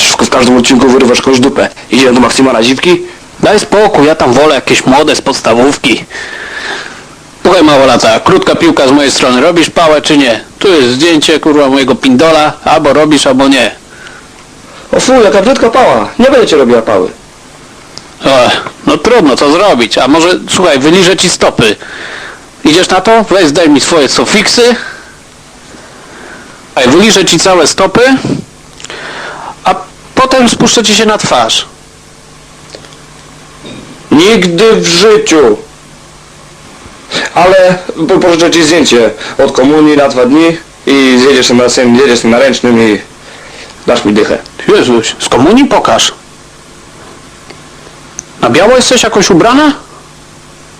robić? W każdym odcinku wyrywasz jakąś dupę. Idziemy do Maksymana Zipki? Daj spokój, ja tam wolę jakieś młode z podstawówki. Słuchaj małolata, krótka piłka z mojej strony. Robisz pałę czy nie? Tu jest zdjęcie kurwa mojego pindola. Albo robisz, albo nie. O fu, jaka brzydka pała. Nie będę cię robiła pały. Ech, no trudno, co zrobić? A może, słuchaj, wyliżę ci stopy. Idziesz na to? Weź zdaj mi swoje sofiksy. A wyliżę ci całe stopy. Potem spuszczę ci się na twarz. Nigdy w życiu. Ale po- pożyczę ci zdjęcie od komunii na dwa dni i zjedziesz tym razem, jedziesz tym na ręcznym i dasz mi dychę. Jezuś, z komunii pokaż. Na biało jesteś jakoś ubrana?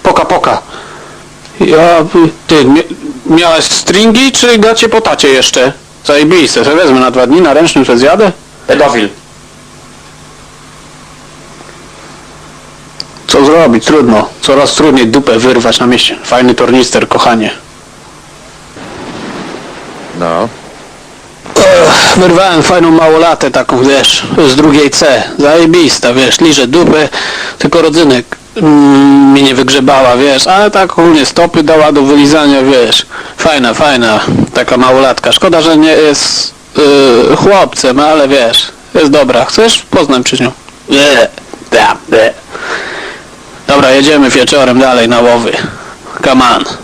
Poka, poka. Ja, ty, mia, miałaś stringi czy gacie po tacie jeszcze? Zajebiste, to wezmę na dwa dni, na ręcznym se zjadę. Pedofil. Zrobić? Trudno. Coraz trudniej dupę wyrwać na mieście. Fajny tornister, kochanie. No. Ech, wyrwałem fajną małolatę taką, wiesz, z drugiej C. Zajebista, wiesz, liżę dupę, tylko rodzynek mm, mi nie wygrzebała, wiesz, ale tak ogólnie stopy dała do wylizania, wiesz. Fajna, fajna, taka małolatka. Szkoda, że nie jest yy, chłopcem, ale wiesz, jest dobra. Chcesz? Poznam się z nią. Dobra, jedziemy wieczorem dalej na łowy. Come on.